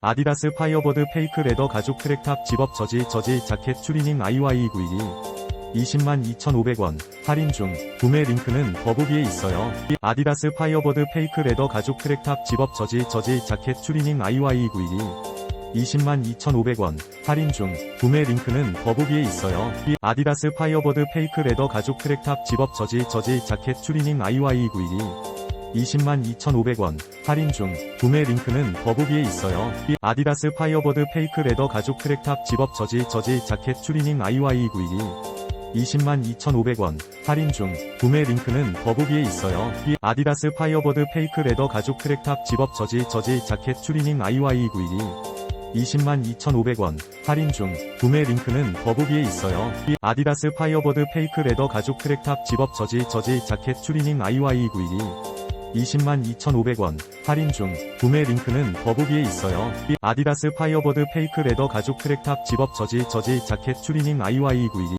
아디다스 파이어버드 페이크 레더 가죽 트랙탑 집업 저지 저지 자켓 추리닝 IY912 20만 2,500원. 할인 중. 구매 링크는 더보기에 있어요. 아디다스 파이어버드 페이크 레더 가죽 트랙탑 집업 저지 저지 자켓 추리닝 IY912 20만 2,500원. 할인 중. 구매 링크는 더보기에 있어요. 아디다스 파이어버드 페이크 레더 가죽 트랙탑 집업 저지 저지 자켓 추리닝 IY912 20만 2,500원. 할인 중. 구매 링크는 더보기에 있어요. 아디다스 파이어버드 페이크 레더 가죽 트랙탑 집업 저지 저지 자켓 추리닝 IY912 20만 2,500원. 할인 중. 구매 링크는 더보기에 있어요. 아디다스 파이어버드 페이크 레더 가죽 트랙탑 집업 저지 저지 자켓 추리닝 IY912 20만 2,500원. 할인 중. 구매 링크는 더보기에 있어요. 아디다스 파이어버드 페이크 레더 가죽 트랙탑 집업 저지 저지 자켓 추리닝 IY912 20만 2,500원. 할인 중. 구매 링크는 더보기에 있어요. 아디다스 파이어버드 페이크 레더 가죽 트랙탑 집업 저지 저지 자켓 추리닝 IY912